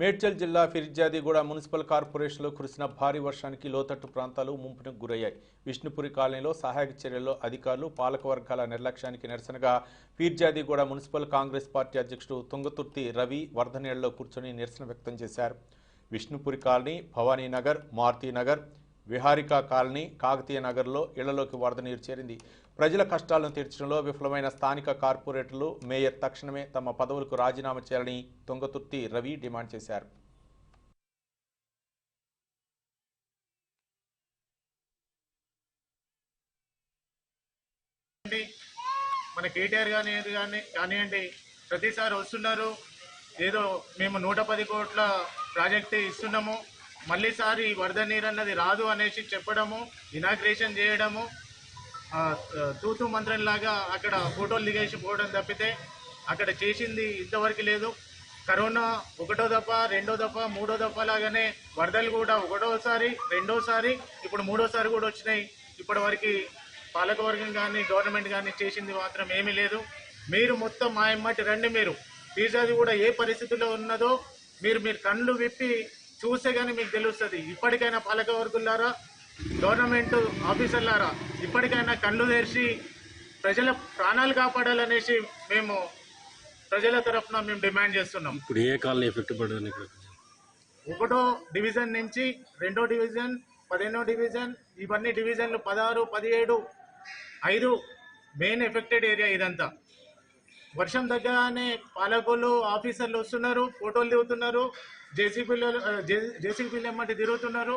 మేడ్చల్ జిల్లా ఫిర్జాదిగూడ మున్సిపల్ కార్పొరేషన్లో కురిసిన భారీ వర్షానికి లోతట్టు ప్రాంతాలు ముంపునకు గురయ్యాయి. విష్ణుపురి కాలనీలో సహాయక చర్యల్లో అధికారులు పాలకవర్గాల నిర్లక్ష్యానికి నిరసనగా ఫిర్జాదిగూడ మున్సిపల్ కాంగ్రెస్ పార్టీ అధ్యక్షుడు తుంగతుర్తి రవి వరదనీళ్ళలో కూర్చొని నిరసన వ్యక్తం చేశారు. విష్ణుపురి కాలనీ భవానీనగర్ మారుతీనగర్ విహారికా కాలనీ కాకతీయ నగర్లో ఇళ్ళలోకి వరద నీరు చేరింది. ప్రజల కష్టాలను తీర్చడంలో విఫలమైన స్థానిక కార్పొరేటర్లు మేయర్ తక్షణమే తమ పదవులకు రాజీనామా చేయాలని తుంగతుర్తి రవి డిమాండ్ చేశారు. మన కేటీఆర్ కానీ కానీ కానివ్వండి ప్రతిసారి వస్తున్నారు. ఏదో మేము నూట పది కోట్ల ప్రాజెక్ట్ ఇస్తున్నాము. మళ్ళీసారి వరద నీరు అన్నది రాదు అనేసి చెప్పడము ఇనాగ్రేషన్ చేయడము తూతు మంత్రంలాగా అక్కడ ఫోటోలు దిగేసి పోవడం తప్పితే అక్కడ చేసింది ఇంతవరకు లేదు. కరోనా ఒకటో దఫ రెండో దఫ మూడో దఫ లాగానే వరదలు కూడా ఒకటోసారి రెండోసారి ఇప్పుడు మూడోసారి కూడా వచ్చినాయి. ఇప్పటి వరకు పాలకవర్గం కానీ గవర్నమెంట్ కానీ చేసింది మాత్రం ఏమీ లేదు. మీరు మొత్తం మా ఎమ్మటి రండి మీరు. పీజాది కూడా ఏ పరిస్థితిలో ఉన్నదో మీరు మీరు కళ్ళు విప్పి చూస్తే కానీ మీకు తెలుస్తుంది. ఇప్పటికైనా పాలకవర్గులారా గవర్నమెంట్ ఆఫీసర్లారా ఇప్పటికైనా కళ్ళు తెరిచి ప్రజల ప్రాణాలు కాపాడాలనేసి మేము ప్రజల తరఫున మేము డిమాండ్ చేస్తున్నాం. ఇప్పుడు ఏ కాలనీ ఎఫెక్ట్ పడదని ఒకటో డివిజన్ నుంచి రెండో డివిజన్ పదిహేనో డివిజన్ ఇవన్నీ డివిజన్లు పదహారు పదిహేడు ఐదు మెయిన్ ఎఫెక్టెడ్ ఏరియా ఇదంతా. వర్షం తగ్గగానే పాలకులు ఆఫీసర్లు వస్తున్నారు ఫోటోలు దిగుతున్నారు జేసీబీలు జేసీబీలు ఎమ్మటి తిరుగుతున్నారు